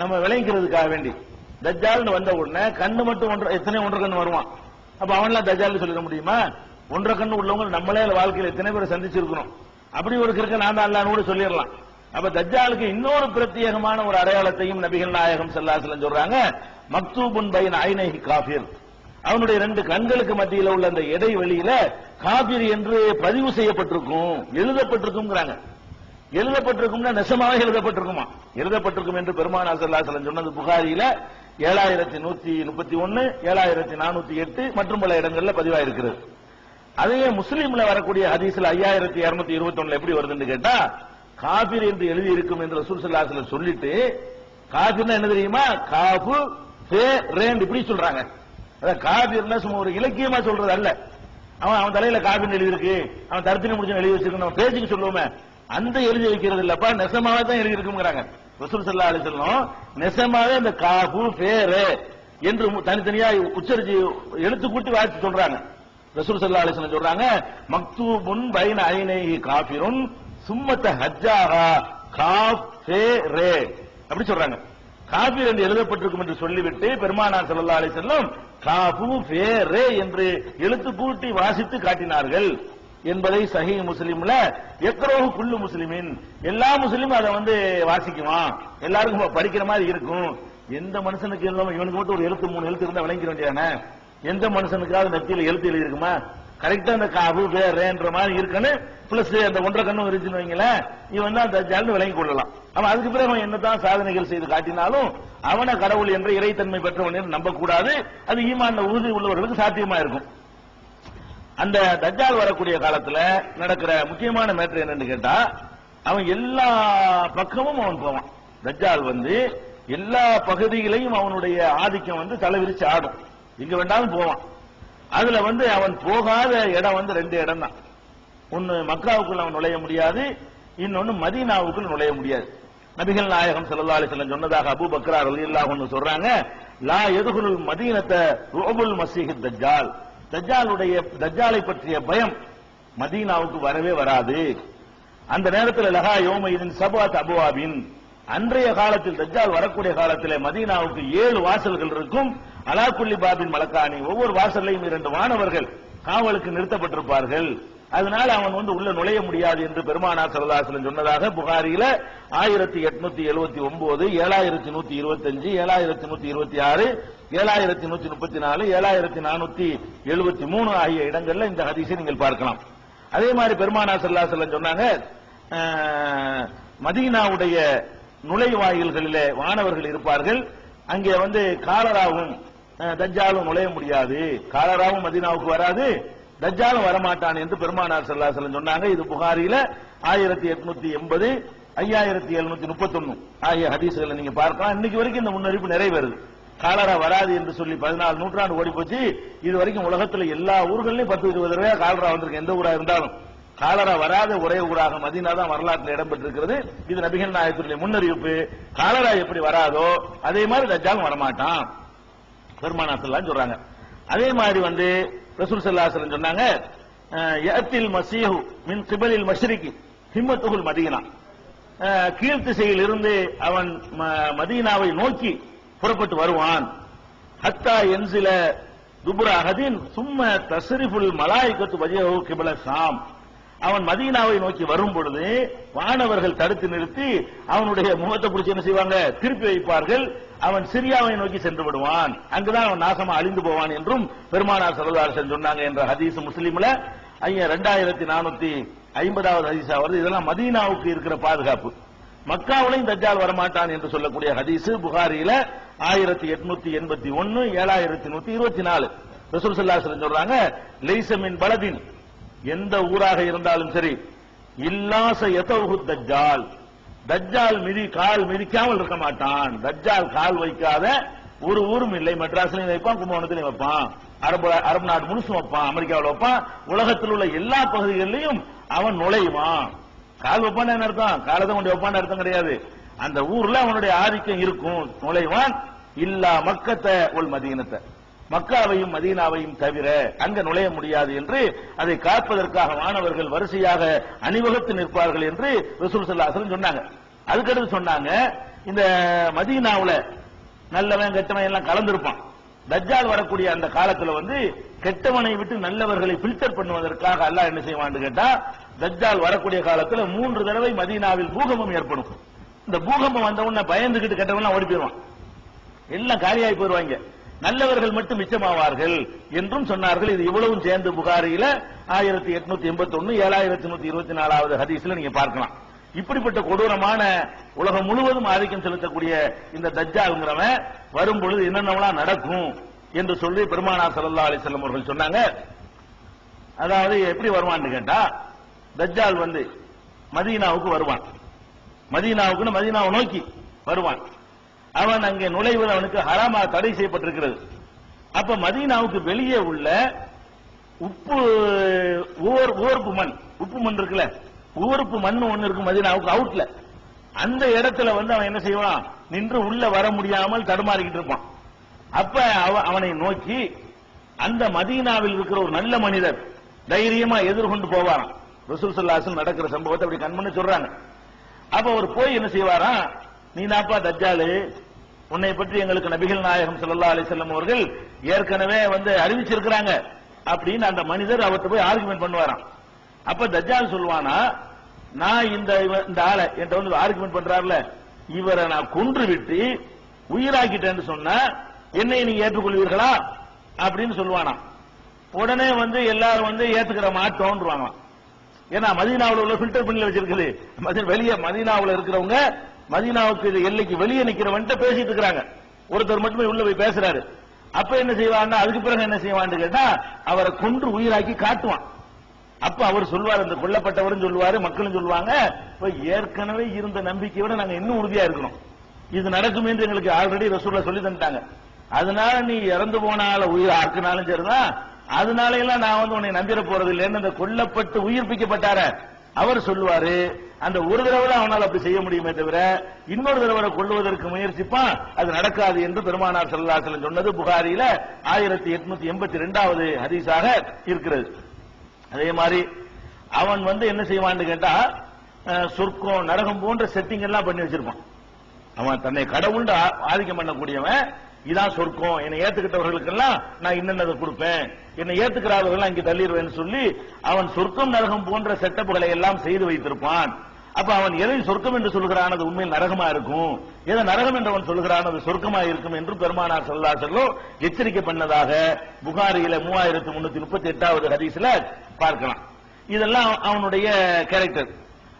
நம்ம விளைவிக்கிறதுக்காக வேண்டி. தஜ்ஜால்னு வந்த உடனே கண்ணு மட்டும் ஒன்றரை எத்தனை ஒன்றரை கண்ணு வருவான். அப்ப அவன்லாம் தஜ்ஜால்னு சொல்லிட முடியுமா? ஒன்றரை கண்ணு உள்ளவங்க நம்மளே வாழ்க்கையில் எத்தனை பேரை சந்திச்சிருக்கிறோம். அப்படி ஒரு கிருக்க நான் தான் அல்லான்னு கூட சொல்லிடலாம். அப்ப தஜ்ஜாலுக்கு இன்னொரு பிரத்யேகமான ஒரு அடையாளத்தையும் நபிகள் நாயகம் ஸல்லல்லாஹு சொல்றாங்க மக்தூபுன் பைன் ஐநகி காஃபிர். அவனுடைய ரெண்டு கண்களுக்கு மத்தியில் உள்ள அந்த இடைவெளியில காபிர் என்று பதிவு செய்யப்பட்டிருக்கும் எழுதப்பட்டிருக்கும் எழுதப்பட்டிருக்கும்னா நெசமாக எழுதப்பட்டிருக்குமா? எழுதப்பட்டிருக்கும் என்று பெருமான ஸல்லல்லாஹு சொன்னது புகாரியில ஏழாயிரத்தி நூத்தி முப்பத்தி ஒன்னு ஏழாயிரத்தி நானூத்தி எட்டு மற்றும் பல இடங்கள்ல பதிவாயிருக்கிறது. அதையே முஸ்லீம்ல வரக்கூடிய ஹதீஸ்ல ஐயாயிரத்தி இருநூத்தி இருபத்தி ஒண்ணுல எப்படி வருதுன்னு கேட்டா காபிர் என்று எழுதி இருக்கும் என்று ரசூல் ஸல்லல்லாஹு சொல்லிட்டு காபிர்னா என்ன தெரியுமா? காபு ஃபே இப்படி சொல்றாங்க. அதான் காபிர்னா சும்மா ஒரு இலக்கியமா சொல்றது அல்ல. அவன் அவன் தலையில காபின் எழுதி இருக்கு அவன் தர்த்தினி முடிச்சு எழுதி வச்சிருக்கு நம்ம பேச்சுக்கு சொல்லுவோமே. அந்த எழுதி வைக்கிறது இல்லப்பா நெசமாக தான் எழுதி இருக்குங்கிறாங்க. ரசூல் சல்லா அலி சொல்லும் நெசமாக அந்த காபு ஃபேரே என்று தனித்தனியா உச்சரிச்சு எழுத்து கூட்டி வாசிச்சு சொல்றாங்க. ரசூல் சல்லா அலைஹி சொல்றாங்க மக்தூபுன் பைன ஐனைஹி காஃபிருன் சும்மத்த ஹஜ்ஜாகா காஃப் ஃபே ரே அப்படி சொல்றாங்க. காபீர் என்று எழுதப்பட்டிருக்கும் என்று சொல்லிவிட்டு பெருமானார் ஸல்லல்லாஹு அலைஹி காபு காஃபு ஃபே ரே என்று எழுத்து கூட்டி வாசித்து காட்டினார்கள். என்பதை சஹி முஸ்லீம்ல எக்ரோஹு குல்லு முஸ்லிமின். எல்லா முஸ்லீமும் அதை வந்து வாசிக்குவான். எல்லாருக்கும் படிக்கிற மாதிரி இருக்கும். எந்த மனுஷனுக்கு இல்லாம இவனுக்கு மட்டும் ஒரு எழுத்து மூணு எழுத்து இருந்தா விளங்கிக்க வேண்டியதானே? எந்த மனுஷனுக்காவது நெத்தியில எழுத்து எழுதி இருக்குமா கரெக்டா அந்த காபு வேறேன்ற மாதிரி இருக்குன்னு பிளஸ் அந்த ஒன்றரை கண்ணும் இருந்துச்சுன்னு வைங்களேன் இவன் தான் அந்த விளங்கி கொள்ளலாம். அவன் அதுக்கு பிறகு அவன் என்னதான் சாதனைகள் செய்து காட்டினாலும் அவனை கடவுள் என்ற இறைத்தன்மை பெற்றவன் என்று நம்பக்கூடாது. அது ஈமான் உறுதி உள்ளவர்களுக்கு சாத்தியமா இருக்கும். அந்த தஜ்ஜால் வரக்கூடிய காலத்துல நடக்கிற முக்கியமான மேட்டர் என்னன்னு கேட்டா அவன் எல்லா பக்கமும் அவன் போவான். தஜ்ஜால் வந்து எல்லா பகுதிகளையும் அவனுடைய ஆதிக்கம் வந்து தலைவிரிச்சு ஆடும். எங்க வேண்டாலும் போவான். அதுல வந்து அவன் போகாத இடம் வந்து ரெண்டு இடம் தான். ஒன்னு மக்காவுக்குள் அவன் நுழைய முடியாது இன்னொன்னு மதீனாவுக்குள் நுழைய முடியாது. நபிகள் நாயகம் செல்லா அலைஹி வஸல்லம் சொன்னதாக அபு பக்ரா அலி அன்ஹு சொல்றாங்க லா எதுகுல் மதீனத்தை ரோபுல் மசீஹ் தஜ்ஜால். தஜ்ஜாலுடைய தஜாலை பற்றிய பயம் மதீனாவுக்கு வரவே வராது. அந்த நேரத்தில் லஹா யோமையின் சபாத் அபுவாபின் அன்றைய காலத்தில் தஜ்ஜால் வரக்கூடிய காலத்தில் மதீனாவுக்கு ஏழு வாசல்கள் இருக்கும். அலாக்குள்ளி பாபின் மலக்காணி ஒவ்வொரு வாசல்லையும் இரண்டு மாணவர்கள் காவலுக்கு நிறுத்தப்பட்டிருப்பார்கள். அதனால அவன் வந்து உள்ள நுழைய முடியாது என்று பெருமானா சரதாசலம் சொன்னதாக புகாரியில ஆயிரத்தி எட்நூத்தி எழுபத்தி ஒன்பது ஏழாயிரத்தி நூத்தி இருபத்தஞ்சு ஏழாயிரத்தி நூத்தி இருபத்தி ஆறு ஏழாயிரத்தி நூத்தி முப்பத்தி நாலு ஏழாயிரத்தி நானூத்தி எழுபத்தி மூணு ஆகிய இடங்கள்ல இந்த ஹதீஸை நீங்கள் பார்க்கலாம். அதே மாதிரி பெருமானா ஸல்லல்லாஹு சொன்னாங்க மதீனாவுடைய நுழைவாயில்களிலே வானவர்கள் இருப்பார்கள். அங்கே வந்து காலராவும் தஜ்ஜாலும் நுழைய முடியாது. காலராவும் மதீனாவுக்கு வராது. தஜ்ஜாலும் வரமாட்டான் என்று பெருமானார் செல்லாசலம் சொன்னாங்க. இது புகாரியில ஆயிரத்தி எட்நூத்தி எண்பது ஐயாயிரத்தி எழுநூத்தி முப்பத்தொன்னு. ஆகிய ஹதீஸ்களை நீங்க பார்க்கலாம். இன்னைக்கு வரைக்கும் இந்த முன்னறிப்பு நிறைவேறுது. காலரா வராது என்று சொல்லி பதினாலு நூற்றாண்டு ஓடி போச்சு இது வரைக்கும் உலகத்துல எல்லா ஊர்களையும் பத்து இருபது ரூபாய் காலரா வந்திருக்கு. எந்த ஊரா இருந்தாலும். காலரா வராத ஒரே ஊராக மதினா தான் வரலாற்றில் இடம்பெற்றிருக்கிறது. இது நபிகள் நாயகத்துடைய முன்னறிவிப்பு. காலரா எப்படி வராதோ அதே மாதிரி தஜாலும் வரமாட்டான். பெருமானாசல்லாம் சொல்றாங்க. அதே மாதிரி வந்து ரசூல் ஸல்லல்லாஹு சொன்னாங்க அஹ், யஅத்தில் மசீஹு மின் கிபலில் மஷ்ரிகி ஹிம்மத்துல் மதீனா. அஹ், கீழ் திசையில் இருந்து அவன் ம- மதீனாவை நோக்கி புறப்பட்டு வருவான். ஹத்தா என்சில துபுர அகதின் சும்ம தசரிஃபுல் மலாய்க்கத்து வஜஹு கிபல சாம் அவன் மதீனாவை நோக்கி வரும் பொழுது வானவர்கள் தடுத்து நிறுத்தி அவனுடைய முகத்தை பிடிச்சி என்ன செய்வாங்க? திருப்பி வைப்பார்கள். அவன் சிரியாவை நோக்கி சென்று விடுவான். அங்குதான் அவன் நாசமா அழிந்து போவான் என்றும் பெருமானார் சரதாரசன் சொன்னாங்க என்ற ஹதீஸ் முஸ்லீம்ல. ஐயா ரெண்டாயிரத்தி நானூத்தி ஐம்பதாவது ஹதீஸா வருது. இதெல்லாம் மதீனாவுக்கு இருக்கிற பாதுகாப்பு. மக்காவிலையும் தஜ்ஜால் வரமாட்டான் என்று சொல்லக்கூடிய ஹதீஸ் புகாரியில ஆயிரத்தி எட்நூத்தி எண்பத்தி ஒன்னு ஏழாயிரத்தி நூத்தி இருபத்தி நாலு. ரசூல் சொல்றாங்க லைசமின் பலதின். எந்த ஊராக இருந்தாலும் சரி இல்லாச எதவுகு தஜ்ஜால். தஜ்ஜால் மிதி கால் மிதிக்காமல் இருக்க மாட்டான். தஜ்ஜால் கால் வைக்காத ஒரு ஊரும் இல்லை. மெட்ராஸ்லயும் வைப்பான் கும்பகோணத்திலையும் வைப்பான். அரபு அரபு நாடு முழுசும் வைப்பான் அமெரிக்காவில் வைப்பான். உலகத்தில் உள்ள எல்லா பகுதிகளிலையும் அவன் நுழைவான். கால் வைப்பான்னு என்ன அர்த்தம்? காலத்தை கொண்டு வைப்பான்னு அர்த்தம் கிடையாது. அந்த ஊர்ல அவனுடைய ஆதிக்கம் இருக்கும். நுழைவான். இல்லா மக்கத்தை உள் மதியினத்தை மக்காவையும் மதீனாவையும் தவிர அங்க நுழைய முடியாது என்று அதை காப்பதற்காக மாணவர்கள் வரிசையாக அணிவகுத்து நிற்பார்கள் என்று ரசூல் சல்லாசலம் சொன்னாங்க. அதுக்கடுத்து சொன்னாங்க இந்த மதீனாவில் நல்லவன் கெட்டவன் எல்லாம் கலந்திருப்பான். தஜ்ஜால் வரக்கூடிய அந்த காலத்துல வந்து கெட்டவனை விட்டு நல்லவர்களை பில்டர் பண்ணுவதற்காக அல்லாஹ் என்ன செய்வான்னு கேட்டா தஜ்ஜால் வரக்கூடிய காலத்துல மூன்று தடவை மதீனாவில் பூகம்பம் ஏற்படும். இந்த பூகம்பம் வந்த உடனே பயந்துகிட்டு கெட்டவன் ஓடி போயிடுவான் எல்லாம் காலியாகி போயிருவாங்க. நல்லவர்கள் மட்டும் மிச்சமாவார்கள் என்றும் சொன்னார்கள். இது இவ்வளவும் சேர்ந்து புகாரியில ஆயிரத்தி எட்நூத்தி எண்பத்தி ஒன்னு ஏழாயிரத்தி நூத்தி இருபத்தி நாலாவது ஹதீஸ்ல நீங்க பார்க்கலாம். இப்படிப்பட்ட கொடூரமான உலகம் முழுவதும் ஆதிக்கம் செலுத்தக்கூடிய இந்த தஜ்ஜாங்கிறவன் வரும் பொழுது என்னென்னலாம் நடக்கும் என்று சொல்லி பெருமானார் சல்லா அலைஹி வஸல்லம் அவர்கள் சொன்னாங்க. அதாவது எப்படி வருவான்னு கேட்டா தஜ்ஜால் வந்து மதீனாவுக்கு வருவான். மதீனாவுக்குன்னு மதீனாவை நோக்கி வருவான். அவன் அங்கே நுழைவது அவனுக்கு ஹராமா தடை செய்யப்பட்டிருக்கிறது. அப்ப மதீனாவுக்கு வெளியே உள்ள உப்பு ஊர் ஊர்ப்பு மண் உப்பு மண் இருக்குல்ல? ஊர்ப்பு மண் ஒண்ணு இருக்கு மதீனாவுக்கு அவுட்ல அந்த இடத்துல வந்து அவன் என்ன செய்வான்? நின்று உள்ள வர முடியாமல் தடுமாறிக்கிட்டு இருப்பான். அப்ப அவ- அவனை நோக்கி அந்த மதீனாவில் இருக்கிற ஒரு நல்ல மனிதர் தைரியமா எதிர்கொண்டு போவாராம். ரசூல் சல்லாசன் நடக்கிற சம்பவத்தை அப்படி கண்மண்ணு சொல்றாங்க. அப்ப அவர் போய் என்ன செய்வாராம்? நீ நாப்பா தஜ்ஜாலு? உன்னை பற்றி எங்களுக்கு நபிகள் நாயகம் சல்லா அலி செல்லம் அவர்கள் ஏற்கனவே வந்து அறிவிச்சிருக்கிறாங்க அப்படின்னு அந்த மனிதர் அவர்கிட்ட போய் ஆர்குமெண்ட் பண்ணுவாராம். அப்ப தஜ்ஜால் சொல்லுவானா நான் இந்த இவ- இந்த ஆளை என்கிட்ட வந்து ஆர்குமெண்ட் பண்றாருல இவரை நான் கொன்று விட்டு உயிராக்கிட்டேன்னு சொன்ன என்னை நீங்க ஏற்றுக்கொள்வீர்களா? அப்படின்னு சொல்லுவானா உடனே வந்து எல்லாரும் வந்து ஏத்துக்கிற மாட்டோம்ன்றாங்களாம் ஏன்னா மதீனாவில் உள்ள ஃபில்டர் பண்ணி வச்சிருக்குது. வெளியே மதீனாவில் இருக்கிறவங்க மதீனாவுக்கு இது எல்லைக்கு வெளியே நிக்கிறவன்ட்ட பேசிட்டு இருக்கிறாங்க. ஒருத்தர் மட்டுமே உள்ள போய் பேசுறாரு. அப்ப என்ன செய்வான்னா அதுக்கு பிறகு என்ன செய்வான்னு கேட்டா அவரை கொன்று உயிராக்கி காட்டுவான். அப்ப அவர் சொல்வார் அந்த கொல்லப்பட்டவரும் சொல்லுவாரு மக்களும் சொல்லுவாங்க இப்ப ஏற்கனவே இருந்த நம்பிக்கையோட நாங்க இன்னும் உறுதியா இருக்கணும். இது நடக்கும் என்று எங்களுக்கு ஆல்ரெடி ரசூல்லா சொல்லி தந்துட்டாங்க. அதனால நீ இறந்து போனால உயிர் ஆக்குனாலும் சரிதான். அதனால எல்லாம் நான் வந்து உன்னை நம்பிட போறது இல்லைன்னு அந்த கொல்லப்பட்டு உயிர்ப்பிக்கப்பட்டார. அவர் சொல்லுவாரு அந்த ஒரு தடவை தான் அவனால் அப்படி செய்ய முடியுமே தவிர இன்னொரு தடவை கொள்வதற்கு முயற்சிப்பான் அது நடக்காது என்று பெருமானார் செல்லாசலம் சொன்னது புகாரியில ஆயிரத்தி எட்நூத்தி எண்பத்தி ரெண்டாவது ஹதீஸாக இருக்கிறது. அதே மாதிரி அவன் வந்து என்ன செய்வான்னு கேட்டா சொர்க்கம் நரகம் போன்ற செட்டிங் எல்லாம் பண்ணி வச்சிருப்பான். அவன் தன்னை கடவுள் ஆதிக்கம் பண்ணக்கூடியவன் இதான் சொர்க்கம். என்னை ஏத்துக்கிட்டவர்களுக்கெல்லாம் நான் இன்னென்னதை கொடுப்பேன். என்னை ஏத்துக்கிறார்கள் இங்கே தள்ளிடுவேன்னு சொல்லி அவன் சொர்க்கம் நரகம் போன்ற செட்டப்புகளை எல்லாம் செய்து வைத்திருப்பான். அப்ப அவன் எதை சொர்க்கம் என்று சொல்கிறான்? அது உண்மையில் நரகமா இருக்கும். எதை நரகம் என்று அவன் சொல்கிறான்? அது சொர்க்கமா இருக்கும் என்று பெருமானார் ஸல்லல்லாஹு அலைஹி எச்சரிக்கை பண்ணதாக புகாரியில மூவாயிரத்து முன்னூத்தி முப்பத்தி எட்டாவது ஹதீஸ்ல பார்க்கலாம். இதெல்லாம் அவனுடைய கேரக்டர்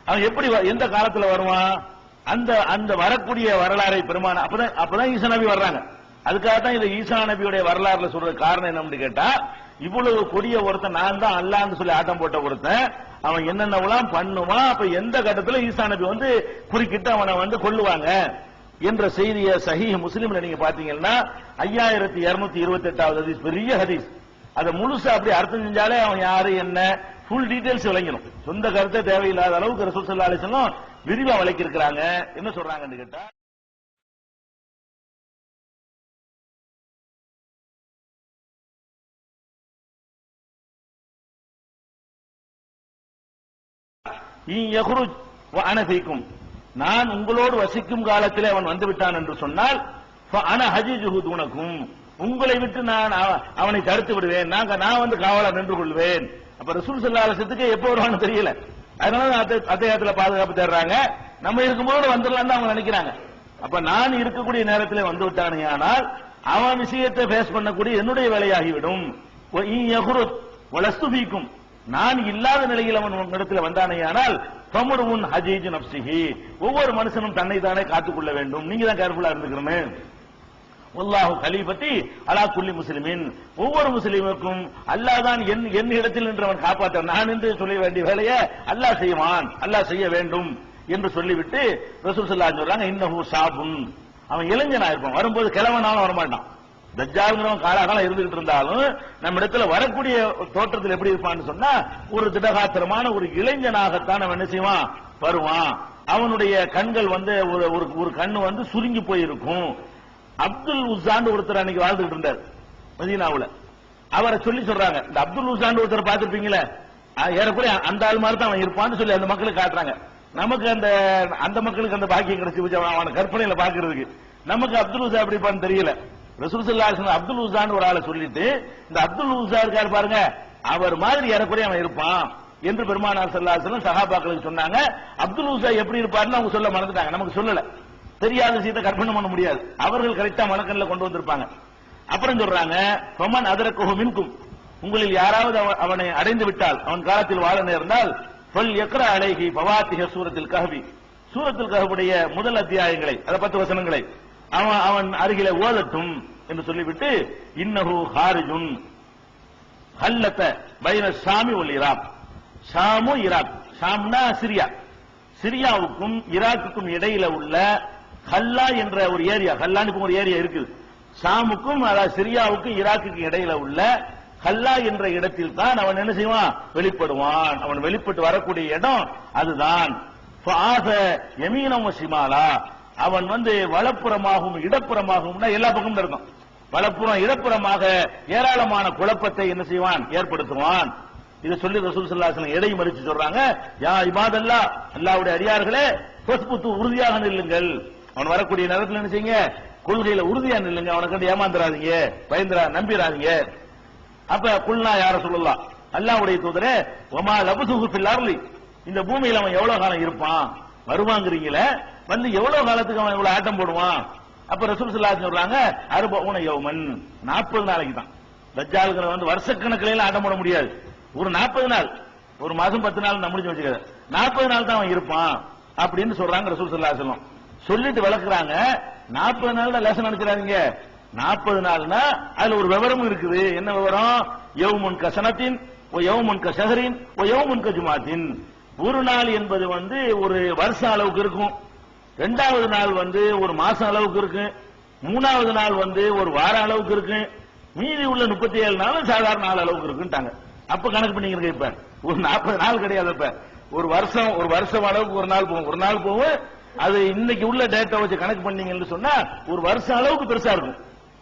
அவன் எப்படி வ- எந்த காலத்துல வருவான்? அந்த அந்த வரக்கூடிய வரலாறை பெருமான அப்பதான் அப்பதான் ஈசா வர்றாங்க. அதுக்காக தான் இது ஈசா நபியுடைய வரலாறுல சொல்ற காரணம் என்னன்னு கேட்டா இவ்வளவு கொடிய ஒருத்தன் நான் தான் அல்லான்னு சொல்லி ஆட்டம் போட்ட ஒருத்தன் அவன் என்னென்னவெல்லாம் பண்ணுவான் அப்ப எந்த கட்டத்துல ஈசா நபி வந்து குறுக்கிட்டு அவனை வந்து கொள்ளுவாங்க என்ற செய்தியை சஹி முஸ்லிம்ல நீங்க பாத்தீங்கன்னா ஐயாயிரத்தி இருநூத்தி இருபத்தி எட்டாவது ஹதீஸ் பெரிய ஹதீஸ். அதை முழுசா அப்படி அர்த்தம் செஞ்சாலே அவன் யாரு என்ன? ஃபுல் டீடைல்ஸ் விளங்கிடும் சொந்த கருத்தை தேவையில்லாத அளவுக்கு ரசூல் ஸல்லல்லாஹு அலைஹி விரிவா விளக்கி இருக்கிறாங்க என்ன சொல்றாங்கன்னு கேட்டா இன் அன நான் உங்களோடு வசிக்கும் காலத்திலே அவன் வந்து விட்டான் என்று சொன்னால் அன உங்களை விட்டு நான் அவ- அவனை தடுத்து விடுவேன். நாங்க நான் வந்து காவலா நின்று கொள்வேன். அப்ப ரசூல் ஸல்லல்லாஹு அலைஹி எப்போ வருவான்னு தெரியல. அதனால அத்த- பாதுகாப்பு தேடுறாங்க நம்ம இருக்கும்போது வந்துடலாம் தான் அவங்க நினைக்கிறாங்க. அப்ப நான் இருக்கக்கூடிய நேரத்திலே வந்து விட்டானே ஆனால் அவன் விஷயத்தை பேஸ் பண்ணக்கூடிய என்னுடைய வேலையாகிவிடும். ஒ நான் இல்லாத நிலையில் அவன் உன்னிடத்தில் வந்தானேயானால் உன் ஹஜீஜ் நப்சிஹி. ஒவ்வொரு மனுஷனும் தன்னை தானே காத்துக்கொள்ள வேண்டும். நீங்க தான் கேர்ஃபுல்லா இருந்துக்கணுமே. உல்லாஹு கலீபத்தி அலா குல்லி முஸ்லிமின். ஒவ்வொரு முஸ்லிமுக்கும் அல்லாஹ் தான் என் என் இடத்தில் நின்று அவன் காப்பாற்ற நான் என்று சொல்ல வேண்டிய வேலையை அல்லாஹ் செய்வான். அல்லாஹ் செய்ய வேண்டும் என்று சொல்லிவிட்டு ரசூல் ஸல்லல்லாஹு சொல்றாங்க இன்னஹு சாபுன். அவன் இளைஞனா இருப்பான். வரும்போது கிழவனாலும் வரமாட்டான். தஜாலுங்கிறவன் காலாகாலம் இருந்துகிட்டு இருந்தாலும் நம்ம இடத்துல வரக்கூடிய தோற்றத்தில் எப்படி இருப்பான்னு சொன்னா ஒரு திடகாத்திரமான ஒரு இளைஞனாகத்தான் அவன் என்ன செய்வான்? வருவான். அவனுடைய கண்கள் வந்து ஒரு ஒரு ஒரு கண்ணு வந்து சுருங்கி போயிருக்கும். அப்துல் உசாண்டு ஒருத்தர் அன்னைக்கு வாழ்ந்துகிட்டு இருந்தார் மதீனாவுல. அவரை சொல்லி சொல்றாங்க இந்த அப்துல் உசாண்டு ஒருத்தர் பார்த்திருப்பீங்களே? ஏறக்குறைய அந்த ஆள் மாதிரி தான் அவன் இருப்பான்னு சொல்லி அந்த மக்களுக்கு காட்டுறாங்க. நமக்கு அந்த அந்த மக்களுக்கு அந்த பாக்கியம் கிடைச்சி போச்சு, அவன் அவன கற்பனையில பாக்குறதுக்கு நமக்கு அப்துல் உசா எப்படி தெரியல. ரசூல் அப்துல் உசான்னு ஒரு ஆளை சொல்லிட்டு இந்த அப்துல் உசா இருக்காரு பாருங்க அவர் மாதிரி ஏறக்குறைய அவன் இருப்பான் என்று பெருமானார் சல்லாசலம் சகாபாக்களுக்கு சொன்னாங்க. அப்துல் உசா எப்படி இருப்பாருன்னு அவங்க சொல்ல மறந்துட்டாங்க. நமக்கு சொல்லல. தெரியாத விஷயத்தை கற்பனை பண்ண முடியாது. அவர்கள் கரெக்டா மனக்கண்ணில் கொண்டு வந்திருப்பாங்க. அப்புறம் சொல்றாங்க ஃபமன் அதரக்குஹு மின்கும். உங்களில் யாராவது அவனை அடைந்து விட்டால் அவன் காலத்தில் வாழ நேர்ந்தால் பல் எக்கர அழகி பவாத்திக சூரத்தில் கஹவி. சூரத்தில் கஹவுடைய முதல் அத்தியாயங்களை அதை பத்து வசனங்களை அவன் அவன் அருகில ஓதட்டும் என்று சொல்லிவிட்டு இன்னஹு ஹாரிஜுன். ஹல்லத்த பைன ஷாமி ஒல் இராக். ஷாமு ஈராக் ஷாம்னா சிரியா. சிரியாவுக்கும் ஈராக்குக்கும் இடையில உள்ள ஹல்லா என்ற ஒரு ஏரியா ஹல்லானுக்கும் ஒரு ஏரியா இருக்குது. ஷாமுக்கும் அதாவது சிரியாவுக்கும் ஈராக்குக்கும் இடையில உள்ள ஹல்லா என்ற இடத்தில் தான் அவன் என்ன செய்வான்? வெளிப்படுவான். அவன் வெளிப்பட்டு வரக்கூடிய இடம் அதுதான். ஃபாஸ யமீனம் சிமாலா அவன் வந்து வலப்புறமாகவும் இடப்புறமாகவும் எல்லா பக்கமும் இருக்கும். வலப்புறம் இடப்புறமாக ஏராளமான குழப்பத்தை என்ன செய்வான்? ஏற்படுத்துவான். இதை சொல்லி ரசூல் ஸல்லல்லாஹு அலைஹி எடையும் மறிச்சு சொல்றாங்க. யா இபாதல்லா அல்லாவுடைய அடியார்களே ஃபஸ்புத்து உறுதியாக நில்லுங்கள். அவன் வரக்கூடிய நேரத்தில் என்ன செய்யுங்க? கொள்கையில உறுதியா நில்லுங்க. அவனை கண்டு ஏமாந்துறாதீங்க. பயந்துரா நம்பிடாதீங்க அப்ப குல்னா யார சொல்லலாம் அல்லாவுடைய தூதரே ஒமா லபசுஹு ஃபில் இந்த பூமியில அவன் எவ்வளவு காலம் இருப்பான்? வருவாங்கிறீங்களே வந்து எவ்வளவு காலத்துக்கு அவன் இவ்வளவு ஆட்டம் போடுவான்? அப்ப ரசூல் சொல்லா சொல்றாங்க அருபவுன யௌமன். 40 நாளைக்கு தான். தஜ்ஜாலுங்கிற வந்து வருஷக்கணக்கில ஆட்டம் போட முடியாது. ஒரு 40 நாள். ஒரு மாசம் பத்து நாள் நான் முடிஞ்சு வச்சுக்க 40 நாள் தான் அவன் இருப்பான் அப்படின்னு சொல்றாங்க ரசூல் சொல்லா சொல்லும் சொல்லிட்டு விளக்குறாங்க 40 நாள் தான் லேசன் நாற்பது நாள்னா அதுல ஒரு விவரம் இருக்குது. என்ன விவரம்? யவுமுன் கசனத்தின் ஓ யவுமுன் கசகரின் ஓ யவுமுன் கஜுமாத்தின் ஒரு நாள் என்பது வந்து ஒரு வருஷம் அளவுக்கு இருக்கும். ரெண்டாவது நாள் வந்து ஒரு மாசம் அளவுக்கு இருக்கு. மூணாவது நாள் வந்து ஒரு வார அளவுக்கு இருக்கு. மீதி உள்ள முப்பத்தி ஏழு நாள் சாதாரண நாள் அளவுக்கு இருக்குன்ட்டாங்க. அப்ப கணக்கு பண்ணிக்கிறீங்க இப்ப. ஒரு நாற்பது நாள் கிடையாது இப்ப. ஒரு வருஷம் ஒரு வருஷம் அளவுக்கு ஒரு நாள் போகும். ஒரு நாள் போகும். அது இன்னைக்கு உள்ள டேட்டா வச்சு கணக்கு பண்ணீங்கன்னு சொன்னா ஒரு வருஷம் அளவுக்கு பெருசா இருக்கும்.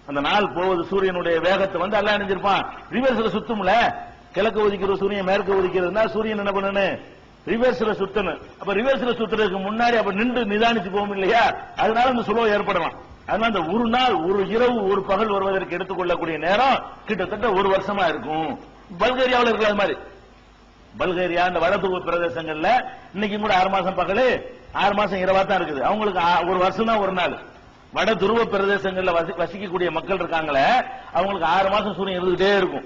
அந்த நாள் போவது சூரியனுடைய வேகத்தை வந்து எல்லாம் நினைஞ்சிருப்பான் ரிவர்ஸ்ல சுத்தும்ல. கிழக்கு ஒதுக்கிற சூரியன் மேற்கு ஒதுக்கிறதுனா சூரியன் என்ன பண்ணனு ரிவர்ஸ்ல சுத்தணும். அப்ப ரிவர்ஸ்ல சுத்துறதுக்கு முன்னாடி அப்ப நின்று நிதானிச்சு போகும் இல்லையா? அதனால அந்த சுலோ ஏற்படலாம். அதனால அந்த ஒரு நாள் ஒரு இரவு ஒரு பகல் வருவதற்கு எடுத்துக்கொள்ளக்கூடிய நேரம் கிட்டத்தட்ட ஒரு வருஷமா இருக்கும். பல்கேரியாவில் இருக்கிற அது மாதிரி. பல்கேரியா இந்த வடதுருவ பிரதேசங்கள்ல இன்னைக்கு கூட ஆறு மாசம் பகல் ஆறு மாசம் இரவா தான் இருக்குது. அவங்களுக்கு ஆ- ஒரு வருஷம் தான் ஒரு நாள். வட துருவ பிரதேசங்கள்ல வசி- வசிக்கக்கூடிய மக்கள் இருக்காங்களே அவங்களுக்கு ஆறு மாசம் சூரியன் இருந்துகிட்டே இருக்கும்.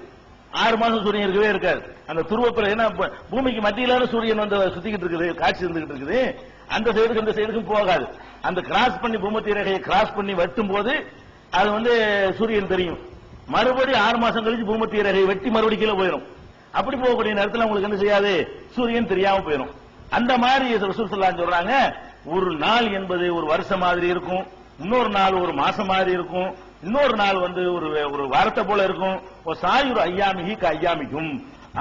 ஆறு மாசம் சூரியன் இருக்கவே இருக்காது. அந்த துருவ பிர- ஏன்னா பூமிக்கு மத்தியிலான சூரியன் வந்து சுத்திக்கிட்டு இருக்குது காட்சி இருந்துகிட்டு இருக்குது. அந்த சைடுக்கு இந்த சைடுக்கும் போகாது. அந்த கிராஸ் பண்ணி பூமத்திய ரேகையை கிராஸ் பண்ணி வெட்டும் போது அது வந்து சூரியன் தெரியும். மறுபடியும் ஆறு மாசம் கழிச்சு பூமத்திய ரேகையை வெட்டி மறுபடியும் கீழே போயிடும். அப்படி போகக்கூடிய நேரத்தில் உங்களுக்கு என்ன செய்யாது? சூரியன் தெரியாம போயிடும். அந்த மாதிரி ரசூல் சொல்றாங்க. ஒரு நாள் என்பது ஒரு வருஷம் மாதிரி இருக்கும். இன்னொரு நாள் ஒரு மாசம் மாதிரி இருக்கும். இன்னொரு நாள் வந்து ஒரு ஒரு வாரத்தை போல இருக்கும். ஒரு சாயுர் ஐயாமிகி ஐயாமிக்கும்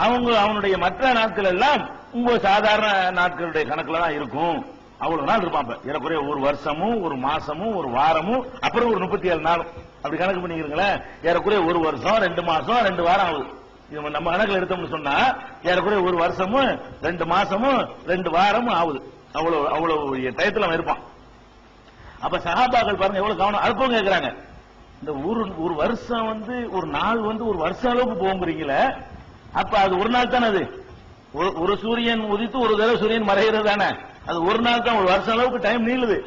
அவங்க அவனுடைய மற்ற நாட்கள் எல்லாம் உங்க சாதாரண நாட்களுடைய கணக்குல தான் இருக்கும். அவ்வளவு நாள் இருப்பான் ஏறக்குறைய ஒரு வருஷமும் ஒரு மாசமும் ஒரு வாரமும் அப்புறம் ஒரு முப்பத்தி ஏழு நாளும். அப்படி கணக்கு பண்ணிக்கிறீங்களேன். ஏறக்குறைய ஒரு வருஷம் ரெண்டு மாசம் ரெண்டு வாரம் ஆகுது இது நம்ம கணக்கில் எடுத்தோம்னு சொன்னா ஏறக்குறைய ஒரு வருஷமும் ரெண்டு மாசமும் ரெண்டு வாரமும் ஆகுது. அவ்வளவு அவ்வளவு டயத்துல அவன் இருப்பான். அப்ப சகாபாக்கள் பாருங்க எவ்வளவு கவனம் அற்பம் கேட்கிறாங்க இந்த ஒரு ஒரு வருஷம் வந்து ஒரு நாள் வந்து ஒரு வருஷம் அளவுக்கு போகுங்கிறீங்களே அப்ப அது ஒரு நாள் தானே அது? ஒரு- ஒரு சூரியன் உதித்து ஒரு தடவை சூரியன் மறைகிறது தானே? அது ஒரு நாள் தான் ஒரு வருஷம் அளவுக்கு டைம் நீளுது.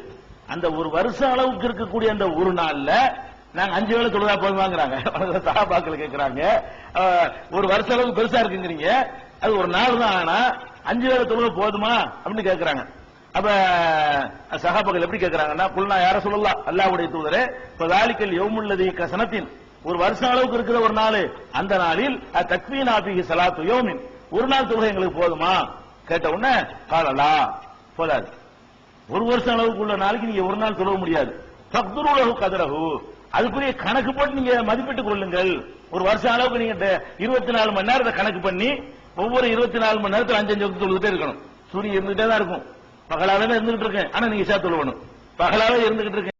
அந்த ஒரு வருஷம் அளவுக்கு இருக்கக்கூடிய அந்த ஒரு நாள்ல நாங்க அஞ்சு வேளை தொழுதா போதுமாங்கிறாங்க. சகாபாக்கள் கேட்கிறாங்க ஒரு வருஷம் அளவுக்கு பெருசா இருக்குங்கிறீங்க. அது ஒரு நாள் தான் ஆனா அஞ்சு வேளை தொழுக போதுமா? அப்படின்னு கேட்கிறாங்க அப்ப சகாபகல் எப்படி கேட்கிறாங்கன்னா புல்னா யார சொல்லலாம் அல்லாவுடைய தூதரே தாலிக்கல் யௌமுல்லதி கசனத்தின். ஒரு வருஷம் அளவுக்கு இருக்கிற ஒரு நாள். அந்த நாளில் தக்வீன் ஆபிகி சலாத்து யோமின். ஒரு நாள் தொழுகை எங்களுக்கு போதுமா? கேட்ட உடனே காலலா போதாது. ஒரு வருஷம் அளவுக்கு உள்ள நாளைக்கு நீங்க ஒரு நாள் தொழ முடியாது. பக்துருலகு கதரகு அதுக்குரிய கணக்கு போட்டு நீங்க மதிப்பிட்டுக் கொள்ளுங்கள். ஒரு வருஷம் அளவுக்கு நீங்க இருபத்தி நாலு மணி நேரத்தை கணக்கு பண்ணி ஒவ்வொரு இருபத்தி நாலு மணி நேரத்தில் அஞ்சு அஞ்சு வகுத்து தொழுதுட்டே இருக்கணும். சூரியன் இருந்துட்டே தான் இருக்கும். பகலாவே இருந்துகிட்டு இருக்கேன். ஆனா நீங்க சேர்த்து தொழுவணும். பகலாவே இருந்துகிட்டு இருக்கேன்.